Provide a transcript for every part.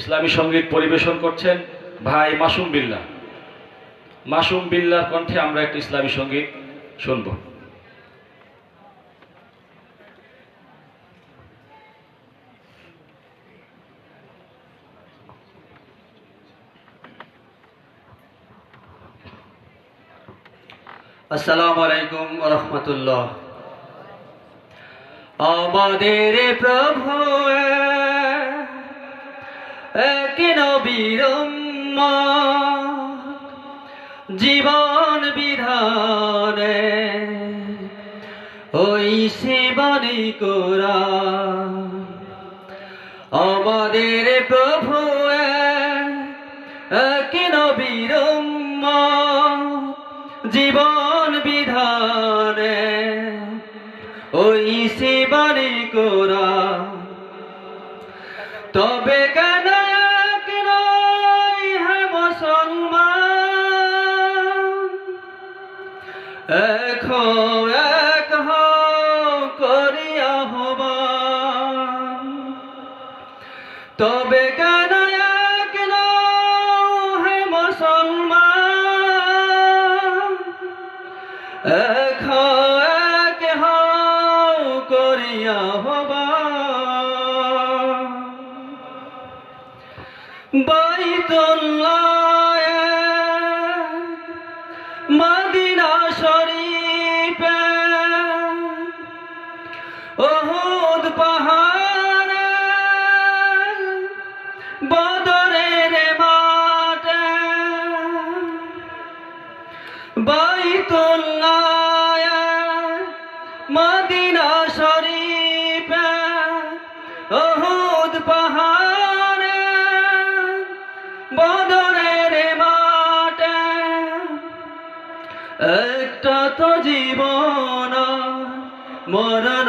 ইসলামী সংগীত পরিবেশন করছেন ভাই মাসুম বিল্লা। মাসুম বিল্লার কণ্ঠে আমরা একটা ইসলামী সংগীত শুনব। আসসালামু আলাইকুম রহমতুল্লাহ। আমাদের প্রভু এক নবীর উম্মত, জীবন বিধানে ওই সেবানি করা আমাদের প্রভু এক নবীর উম্মত, জীবন বিধানে ওই সেবানি করা তবে কেন হও, এক হও করি আহ্বান। তবে কেন এক হে মুসলমান? হও, এক করিয়া হবা বাইতুল্লাহ বদরের মাঠে। বাইতুল্লাহ মদিনা শরীফে ওহুদ পাহাড়ে। বদরের মাঠে। একটা তো জীবন মরণ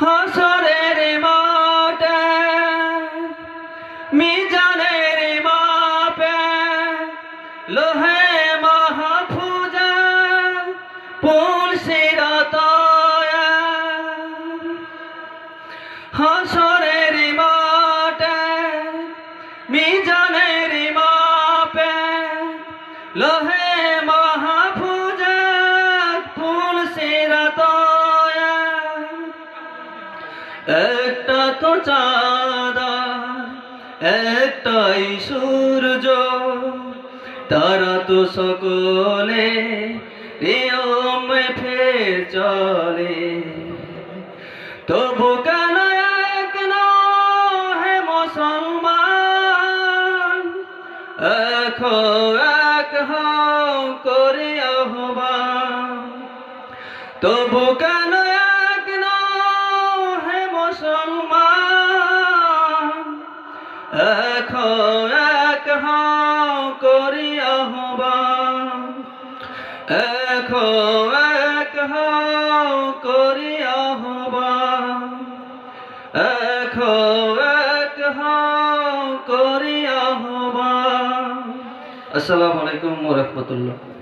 হাসরের মাঠে মিজানের মাপে লোহে মাহফুজা পুল সিরাতায়। হাসরের মাঠে মিজানের মাপে লোহে মাহফুজা একটা তো চাঁদা, একটাই সূর্য। তারা তো সকলে নিয়ম ফের চলে। তবু কেন এক হে মুসলমান? এক এক হও করে আহ্বান। তবু কেন হও, এক হও করি এক হও, এক হও করি আহ্বান। এক হও, এক হও করি আহ্বান। আসসালামু আলাইকুম ওয়া রাহমাতুল্লাহ।